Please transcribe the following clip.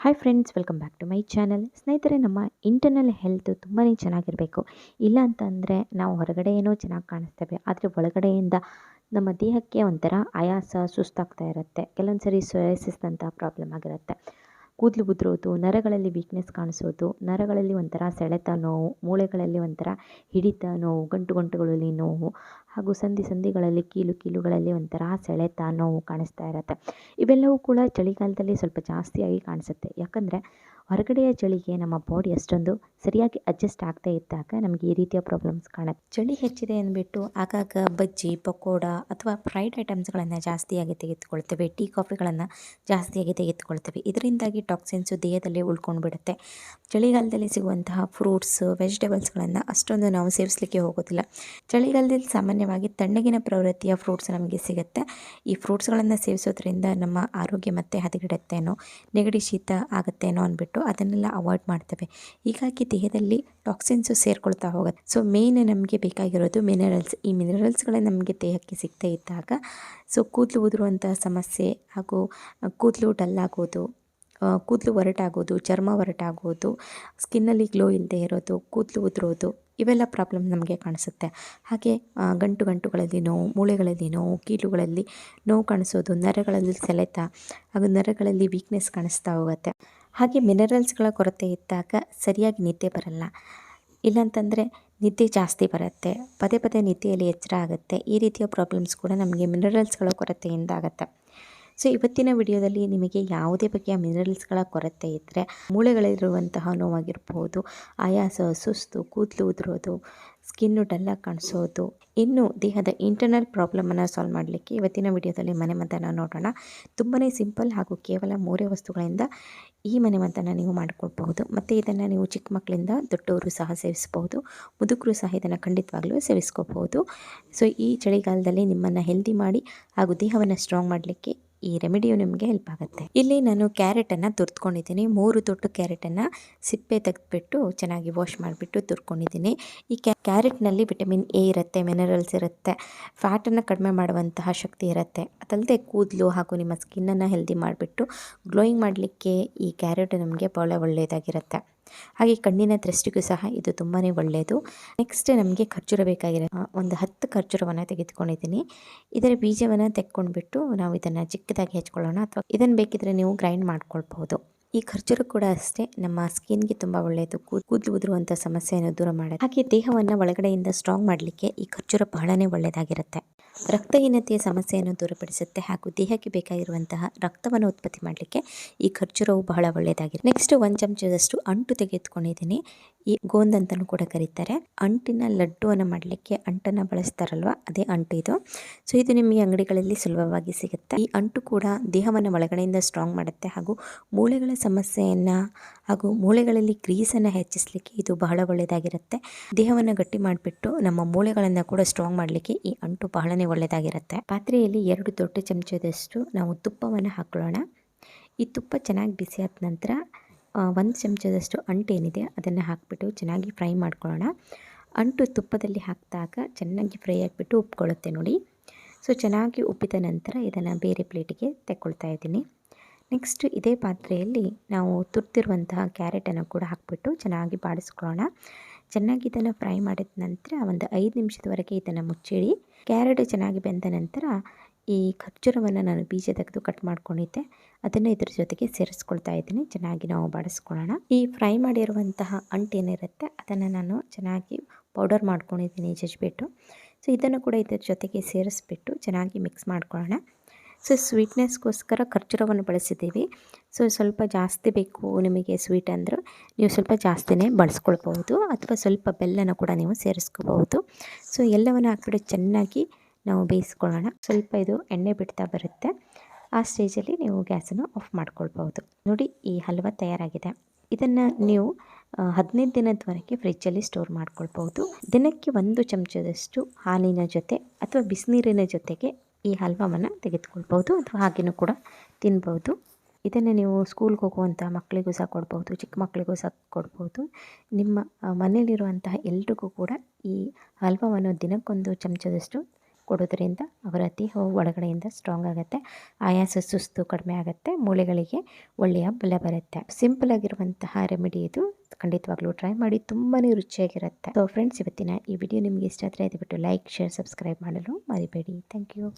Hi friends welcome back to my channel ಸ್ನೇಹಿತರೆ, ನಮ್ಮ internal health ತುಂಬಾ ಚೆನ್ನಾಗಿರಬೇಕು. ಇಲ್ಲ ಅಂತಂದರೆ ನಾವು ಹೊರಗಡೆ ಏನೋ ಚೆನ್ನಾಗಿ ಕಾಣಿಸ್ತೇವೆ. ಆದರೆ ಒಳಗಡೆಯಿಂದ ನಮ್ಮ ದೇಹಕ್ಕೆ ಒಂಥರ ಆಯಾಸ ಸುಸ್ತಾಗ್ತಾ ಇರುತ್ತೆ. ಕೆಲವೊಂದು ಸರಿ ಸೊಯಾಸಿಸ್ ಅಂತ ಪ್ರಾಬ್ಲಮ್ ಆಗಿರುತ್ತೆ. ಕೂದಲು ಉದುರೋದು, ನರಗಳಲ್ಲಿ ವೀಕ್ನೆಸ್ ಕಾಣಿಸೋದು, ನರಗಳಲ್ಲಿ ಒಂಥರ ಸೆಳೆತ ನೋವು, ಮೂಳೆಗಳಲ್ಲಿ ಒಂಥರ ಹಿಡಿತ ನೋವು, ಗಂಟು ಗಂಟುಗಳಲ್ಲಿ ನೋವು, ಹಾಗೂ ಸಂಧಿ ಸಂಧಿಗಳಲ್ಲಿ, ಕೀಲು ಕೀಲುಗಳಲ್ಲಿ ಒಂಥರ ಸೆಳೆತ ನೋವು ಕಾಣಿಸ್ತಾ ಇರುತ್ತೆ. ಇವೆಲ್ಲವೂ ಕೂಡ ಚಳಿಗಾಲದಲ್ಲಿ ಸ್ವಲ್ಪ ಜಾಸ್ತಿಯಾಗಿ ಕಾಣಿಸುತ್ತೆ. ಯಾಕಂದರೆ ಹೊರಗಡೆಯ ಚಳಿಗೆ ನಮ್ಮ ಬಾಡಿ ಅಷ್ಟೊಂದು ಸರಿಯಾಗಿ ಅಡ್ಜಸ್ಟ್ ಆಗದೇ ಇದ್ದಾಗ ನಮಗೆ ಈ ರೀತಿಯ ಪ್ರಾಬ್ಲಮ್ಸ್ ಕಾಣುತ್ತೆ. ಚಳಿ ಹೆಚ್ಚಿದೆ ಅಂದ್ಬಿಟ್ಟು ಆಗಾಗ ಬಜ್ಜಿ, ಪಕೋಡ ಅಥವಾ ಫ್ರೈಡ್ ಐಟಮ್ಸ್ಗಳನ್ನು ಜಾಸ್ತಿಯಾಗಿ ತೆಗೆದುಕೊಳ್ತೇವೆ. ಟೀ ಕಾಫಿಗಳನ್ನು ಜಾಸ್ತಿಯಾಗಿ ತೆಗೆದುಕೊಳ್ತೇವೆ. ಇದರಿಂದಾಗಿ ಟಾಕ್ಸಿನ್ಸು ದೇಹದಲ್ಲಿ ಉಳ್ಕೊಂಡು ಬಿಡುತ್ತೆ ಚಳಿಗಾಲದಲ್ಲಿ ಸಿಗುವಂತಹ ಫ್ರೂಟ್ಸ್, ವೆಜಿಟೇಬಲ್ಸ್ಗಳನ್ನು ಅಷ್ಟೊಂದು ನಾವು ಸೇವಿಸಲಿಕ್ಕೆ ಹೋಗೋದಿಲ್ಲ. ಚಳಿಗಾಲದಲ್ಲಿ ಸಾಮಾನ್ಯವಾಗಿ ತಣ್ಣಗಿನ ಪ್ರವೃತ್ತಿಯ ಫ್ರೂಟ್ಸ್ ನಮಗೆ ಸಿಗುತ್ತೆ. ಈ ಫ್ರೂಟ್ಸ್ಗಳನ್ನು ಸೇವಿಸೋದ್ರಿಂದ ನಮ್ಮ ಆರೋಗ್ಯ ಮತ್ತೆ ಹದಗೆಡುತ್ತೇನೋ, ನೆಗಡಿ ಶೀತ ಆಗುತ್ತೇನೋ ಅಂದ್ಬಿಟ್ಟು ಅದನ್ನೆಲ್ಲ ಅವಾಯ್ಡ್ ಮಾಡ್ತೇವೆ. ಹೀಗಾಗಿ ದೇಹದಲ್ಲಿ ಟಾಕ್ಸಿನ್ಸು ಸೇರ್ಕೊಳ್ತಾ ಹೋಗುತ್ತೆ. ಸೊ ಮೇನ್ ನಮಗೆ ಬೇಕಾಗಿರೋದು ಮಿನರಲ್ಸ್ ಈ ಮಿನರಲ್ಸ್ಗಳೇ ನಮಗೆ ದೇಹಕ್ಕೆ ಸಿಗ್ತಾ ಇದ್ದಾಗ, ಸೊ, ಕೂದಲು ಉದುರುವಂತಹ ಸಮಸ್ಯೆ ಹಾಗೂ ಕೂದಲು ಡಲ್ಲಾಗೋದು ಕೂದಲು ಒರಟಾಗೋದು, ಚರ್ಮ ಒರಟಾಗೋದು, ಸ್ಕಿನ್ನಲ್ಲಿ ಗ್ಲೋ ಇಲ್ಲದೆ ಇರೋದು, ಕೂದಲು ಉದುರೋದು, ಇವೆಲ್ಲ ಪ್ರಾಬ್ಲಮ್ ನಮಗೆ ಕಾಣಿಸುತ್ತೆ. ಹಾಗೆ ಗಂಟು ಗಂಟುಗಳಲ್ಲಿ ನೋವು, ಮೂಳೆಗಳಲ್ಲಿ ನೋವು, ಕೀಲುಗಳಲ್ಲಿ ನೋವು ಕಾಣಿಸೋದು, ನರಗಳಲ್ಲಿ ಸೆಳೆತ, ಹಾಗೂ ನರಗಳಲ್ಲಿ ವೀಕ್ನೆಸ್ ಕಾಣಿಸ್ತಾ ಹೋಗುತ್ತೆ. ಹಾಗೆ ಮಿನರಲ್ಸ್ಗಳ ಕೊರತೆ ಇದ್ದಾಗ ಸರಿಯಾಗಿ ನಿದ್ದೆ ಬರಲ್ಲ. ಇಲ್ಲಾಂತಂದರೆ ನಿದ್ದೆ ಜಾಸ್ತಿ ಬರುತ್ತೆ. ಪದೇ ಪದೇ ನಿದ್ದೆಯಲ್ಲಿ ಎಚ್ಚರ ಆಗುತ್ತೆ. ಈ ರೀತಿಯ ಪ್ರಾಬ್ಲಮ್ಸ್ ಕೂಡ ನಮಗೆ ಮಿನರಲ್ಸ್ಗಳ ಕೊರತೆಯಿಂದ ಆಗುತ್ತೆ. ಸೊ, ಇವತ್ತಿನ ವಿಡಿಯೋದಲ್ಲಿ ನಿಮಗೆ ಯಾವುದೇ ಬಗೆಯ ಮಿನರಲ್ಸ್ಗಳ ಕೊರತೆ ಇದ್ದರೆ ಮೂಳೆಗಳಿರುವಂತಹ ನೋವಾಗಿರ್ಬೋದು, ಆಯಾಸ, ಸುಸ್ತು, ಕೂದಲು ಉದುರೋದು ಸ್ಕಿನ್ನು ಡಲ್ಲಾಗಿ ಕಾಣಿಸೋದು, ಇನ್ನು ದೇಹದ ಇಂಟರ್ನಲ್ ಪ್ರಾಬ್ಲಮನ್ನು ಸಾಲ್ವ್ ಮಾಡಲಿಕ್ಕೆ ಇವತ್ತಿನ ವಿಡಿಯೋದಲ್ಲಿ ಮನೆಮದ್ದನ್ನು ನೋಡೋಣ. ತುಂಬಾ ಸಿಂಪಲ್ ಹಾಗೂ ಕೇವಲ ಮೂರೇ ವಸ್ತುಗಳಿಂದ ಈ ಮನೆಮದ್ದನ್ನು ನೀವು ಮಾಡಿಕೊಡ್ಬಹುದು ಮತ್ತು ಇದನ್ನು ನೀವು ಚಿಕ್ಕ ಮಕ್ಕಳಿಂದ ದೊಡ್ಡವರು ಸಹ ಸೇವಿಸ್ಬೋದು ಮುದುಕರು ಸಹ ಇದನ್ನು ಖಂಡಿತವಾಗ್ಲೂ ಸೇವಿಸ್ಕೋಬಹುದು. ಸೊ, ಈ ಚಳಿಗಾಲದಲ್ಲಿ ನಿಮ್ಮನ್ನು ಹೆಲ್ದಿ ಮಾಡಿ ಹಾಗೂ ದೇಹವನ್ನು ಸ್ಟ್ರಾಂಗ್ ಮಾಡಲಿಕ್ಕೆ ಈ ರೆಮಿಡಿಯು ನಿಮಗೆ ಹೆಲ್ಪ್ ಆಗುತ್ತೆ. ಇಲ್ಲಿ ನಾನು ಕ್ಯಾರೆಟನ್ನು ತುರ್ತ್ಕೊಂಡಿದ್ದೀನಿ ಮೂರು ತೊಟ್ಟು ಕ್ಯಾರೆಟನ್ನು ಸಿಪ್ಪೆ ತೆಗೆದುಬಿಟ್ಟು ಚೆನ್ನಾಗಿ ವಾಶ್ ಮಾಡಿಬಿಟ್ಟು ತುರ್ಕೊಂಡಿದ್ದೀನಿ. ಈ ಕ್ಯಾರೆಟ್ನಲ್ಲಿ ವಿಟಮಿನ್ ಎ ಇರುತ್ತೆ ಮಿನರಲ್ಸ್ ಇರುತ್ತೆ ಫ್ಯಾಟನ್ನು ಕಡಿಮೆ ಮಾಡುವಂತಹ ಶಕ್ತಿ ಇರುತ್ತೆ. ಅದಲ್ಲದೆ ಕೂದಲು ಹಾಗೂ ನಿಮ್ಮ ಸ್ಕಿನ್ನನ್ನು ಹೆಲ್ದಿ ಮಾಡಿಬಿಟ್ಟು ಗ್ಲೋಯಿಂಗ್ ಮಾಡಲಿಕ್ಕೆ ಈ ಕ್ಯಾರೆಟ್ ನಮಗೆ ಭಾಳ ಒಳ್ಳೆಯದಾಗಿರುತ್ತೆ ಹಾಗೆ ಕಣ್ಣಿನ ದೃಷ್ಟಿಗೂ ಸಹ ಇದು ತುಂಬಾ ಒಳ್ಳೆಯದು. ನೆಕ್ಸ್ಟ್ ನಮಗೆ ಖರ್ಜೂರ ಬೇಕಾಗಿರೋ ಒಂದು ಹತ್ತು ಖರ್ಜೂರವನ್ನು ತೆಗೆದುಕೊಂಡಿದ್ದೀನಿ. ಇದರ ಬೀಜವನ್ನು ತೆಕ್ಕೊಂಡ್ಬಿಟ್ಟು ನಾವು ಇದನ್ನು ಚಿಕ್ಕದಾಗಿ ಹೆಚ್ಕೊಳ್ಳೋಣ ಅಥವಾ ಇದನ್ನು ಬೇಕಿದ್ರೆ ನೀವು ಗ್ರೈಂಡ್ ಮಾಡ್ಕೊಳ್ಬಹುದು. ಈ ಖರ್ಜೂರ ಕೂಡ ಅಷ್ಟೇ, ನಮ್ಮ ಸ್ಕಿನ್ಗೆ ತುಂಬ ಒಳ್ಳೆಯದು ಕೂದಲು ಉದುರುವಂಥ ಸಮಸ್ಯೆಯನ್ನು ದೂರ ಮಾಡುತ್ತೆ. ಹಾಗೆ ದೇಹವನ್ನು ಒಳಗಡೆಯಿಂದ ಸ್ಟ್ರಾಂಗ್ ಮಾಡಲಿಕ್ಕೆ ಈ ಖರ್ಜೂರ ಬಹಳನೇ ಒಳ್ಳೆಯದಾಗಿರುತ್ತೆ ರಕ್ತಹೀನತೆಯ ಸಮಸ್ಯೆಯನ್ನು ದೂರಪಡಿಸುತ್ತೆ ಹಾಗೂ ದೇಹಕ್ಕೆ ಬೇಕಾಗಿರುವಂತಹ ರಕ್ತವನ್ನು ಉತ್ಪತ್ತಿ ಮಾಡಲಿಕ್ಕೆ ಈ ಖರ್ಜೂರವು ಬಹಳ ಒಳ್ಳೆಯದಾಗಿದೆ ನೆಕ್ಸ್ಟ್ ಒಂದು ಚಮಚದಷ್ಟು ಅಂಟು ತೆಗೆದುಕೊಂಡಿದ್ದೀನಿ. ಈ ಗೋಂದ್ ಅಂತಲೂ ಕೂಡ ಕರೀತಾರೆ. ಅಂಟಿನ ಲಡ್ಡುವನ್ನು ಮಾಡಲಿಕ್ಕೆ ಅಂಟನ್ನು ಬಳಸ್ತಾರಲ್ವ? ಅದೇ ಅಂಟು ಇದು. ಸೊ ಇದು ನಿಮಗೆ ಅಂಗಡಿಗಳಲ್ಲಿ ಸುಲಭವಾಗಿ ಸಿಗುತ್ತೆ. ಈ ಅಂಟು ಕೂಡ ದೇಹವನ್ನು ಒಳಗಡೆಯಿಂದ ಸ್ಟ್ರಾಂಗ್ ಮಾಡುತ್ತೆ ಹಾಗೂ ಮೂಳೆಗಳ ಸಮಸ್ಯೆಯನ್ನು ಹಾಗೂ ಮೂಳೆಗಳಲ್ಲಿ ಗ್ರೀಸನ್ನು ಹೆಚ್ಚಿಸಲಿಕ್ಕೆ ಇದು ಬಹಳ ಒಳ್ಳೆಯದಾಗಿರುತ್ತೆ ದೇಹವನ್ನು ಗಟ್ಟಿ ಮಾಡಿಬಿಟ್ಟು ನಮ್ಮ ಮೂಳೆಗಳನ್ನು ಕೂಡ ಸ್ಟ್ರಾಂಗ್ ಮಾಡಲಿಕ್ಕೆ ಈ ಅಂಟು ಬಹಳನೇ ಒಳ್ಳೆಯದಾಗಿರುತ್ತೆ ಪಾತ್ರೆಯಲ್ಲಿ ಎರಡು ದೊಡ್ಡ ಚಮಚದಷ್ಟು ನಾವು ತುಪ್ಪವನ್ನು ಹಾಕೊಳ್ಳೋಣ ಈ ತುಪ್ಪ ಚೆನ್ನಾಗಿ ಬಿಸಿ ಆದ ನಂತರ ಒಂದು ಚಮಚದಷ್ಟು ಅಂಟು ಏನಿದೆ ಅದನ್ನು ಹಾಕಿಬಿಟ್ಟು ಚೆನ್ನಾಗಿ ಫ್ರೈ ಮಾಡ್ಕೊಳ್ಳೋಣ. ಅಂಟು ತುಪ್ಪದಲ್ಲಿ ಹಾಕಿದಾಗ ಚೆನ್ನಾಗಿ ಫ್ರೈ ಆಗಿಬಿಟ್ಟು ಉಪ್ಕೊಳ್ಳುತ್ತೆ ನೋಡಿ. ಸೊ ಚೆನ್ನಾಗಿ ಉಪ್ಪಿದ ನಂತರ ಇದನ್ನು ಬೇರೆ ಪ್ಲೇಟಿಗೆ ತೆಕ್ಕೊಳ್ತಾ ಇದ್ದೀನಿ. ನೆಕ್ಸ್ಟ್ ಇದೇ ಪಾತ್ರೆಯಲ್ಲಿ ನಾವು ತುರ್ತಿರುವಂತಹ ಕ್ಯಾರೆಟನ್ನು ಕೂಡ ಹಾಕಿಬಿಟ್ಟು ಚೆನ್ನಾಗಿ ಬಾಡಿಸ್ಕೊಳ್ಳೋಣ. ಚೆನ್ನಾಗಿ ಇದನ್ನು ಫ್ರೈ ಮಾಡಿದ ನಂತರ ಒಂದು ಐದು ನಿಮಿಷದವರೆಗೆ ಇದನ್ನು ಮುಚ್ಚಿಡಿ. ಕ್ಯಾರೆಟ್ ಚೆನ್ನಾಗಿ ಬೆಂದ ನಂತರ ಈ ಖರ್ಜೂರವನ್ನು ನಾನು ಬೀಜ ತೆಗೆದು ಕಟ್ ಮಾಡ್ಕೊಂಡಿದ್ದೆ. ಅದನ್ನು ಇದ್ರ ಜೊತೆಗೆ ಸೇರಿಸ್ಕೊಳ್ತಾ ಇದ್ದೀನಿ. ಚೆನ್ನಾಗಿ ನಾವು ಬಾಡಿಸ್ಕೊಳ್ಳೋಣ. ಈ ಫ್ರೈ ಮಾಡಿರುವಂತಹ ಅಂಟೇನಿರುತ್ತೆ ಅದನ್ನು ನಾನು ಚೆನ್ನಾಗಿ ಪೌಡರ್ ಮಾಡ್ಕೊಂಡಿದ್ದೀನಿ ಜಜ್ಬಿಟ್ಟು. ಸೊ ಇದನ್ನು ಕೂಡ ಇದ್ರ ಜೊತೆಗೆ ಸೇರಿಸ್ಬಿಟ್ಟು ಚೆನ್ನಾಗಿ ಮಿಕ್ಸ್ ಮಾಡ್ಕೊಳ್ಳೋಣ. ಸೊ ಸ್ವೀಟ್ನೆಸ್ಗೋಸ್ಕರ ಖರ್ಜೂರವನ್ನು ಬಳಸಿದ್ದೀವಿ. ಸೊ ಸ್ವಲ್ಪ ಜಾಸ್ತಿ ಬೇಕು ನಿಮಗೆ ಸ್ವೀಟ್ ಅಂದರೆ, ನೀವು ಸ್ವಲ್ಪ ಜಾಸ್ತಿನೇ ಬಳಸ್ಕೊಳ್ಬೋದು ಅಥವಾ ಸ್ವಲ್ಪ ಬೆಲ್ಲನ ಕೂಡ ನೀವು ಸೇರಿಸ್ಕೋಬಹುದು. ಸೊ ಎಲ್ಲವನ್ನು ಹಾಕ್ಬಿಟ್ಟು ಚೆನ್ನಾಗಿ ನಾವು ಬೇಯಿಸ್ಕೊಳ್ಳೋಣ. ಸ್ವಲ್ಪ ಇದು ಎಣ್ಣೆ ಬಿಡ್ತಾ ಬರುತ್ತೆ. ಆ ಸ್ಟೇಜಲ್ಲಿ ನೀವು ಗ್ಯಾಸನ್ನು ಆಫ್ ಮಾಡ್ಕೊಳ್ಬೋದು ನೋಡಿ, ಈ ಹಲ್ವ ತಯಾರಾಗಿದೆ. ಇದನ್ನು ನೀವು ಹದಿನೈದು ದಿನದವರೆಗೆ ಫ್ರಿಜ್ಜಲ್ಲಿ ಸ್ಟೋರ್ ಮಾಡ್ಕೊಳ್ಬೋದು ದಿನಕ್ಕೆ ಒಂದು ಚಮಚದಷ್ಟು ಹಾಲಿನ ಜೊತೆ ಅಥವಾ ಬಿಸಿನೀರಿನ ಜೊತೆಗೆ ಈ ಹಲ್ವವನ್ನು ತೆಗೆದುಕೊಳ್ಬೋದು ಅಥವಾ ಹಾಗೆಯೂ ಕೂಡ ತಿನ್ಬೋದು ಇದನ್ನು ನೀವು ಸ್ಕೂಲ್ಗೆ ಹೋಗುವಂಥ ಮಕ್ಕಳಿಗೂ ಸಹ ಕೊಡ್ಬೋದು ಚಿಕ್ಕ ಮಕ್ಕಳಿಗೂ ಸಹ ಕೊಡ್ಬೋದು ನಿಮ್ಮ ಮನೆಯಲ್ಲಿರುವಂತಹ ಎಲ್ರಿಗೂ ಕೂಡ ಈ ಹಲ್ವವನ್ನು ದಿನಕ್ಕೊಂದು ಚಮಚದಷ್ಟು ಕೊಡೋದ್ರಿಂದ ಅವರ ದೇಹವು ಒಳಗಡೆಯಿಂದ ಸ್ಟ್ರಾಂಗ್ ಆಗುತ್ತೆ. ಆಯಾಸ ಸುಸ್ತು ಕಡಿಮೆ ಆಗುತ್ತೆ. ಮೂಳೆಗಳಿಗೆ ಒಳ್ಳೆಯ ಬಲ ಬರುತ್ತೆ. ಸಿಂಪಲ್ ಆಗಿರುವಂತಹ ರೆಮಿಡಿ ಇದು ಖಂಡಿತವಾಗ್ಲೂ ಟ್ರೈ ಮಾಡಿ ತುಂಬಾ ರುಚಿಯಾಗಿರುತ್ತೆ. ಸೊ ಫ್ರೆಂಡ್ಸ್ ಇವತ್ತಿನ ಈ ವಿಡಿಯೋ ನಿಮಗೆ ಇಷ್ಟ ಆದರೆ ಬಿಟ್ಟು ಲೈಕ್ ಶೇರ್ ಸಬ್ಸ್ಕ್ರೈಬ್ ಮಾಡಲು ಮರಿಬೇಡಿ. Thank you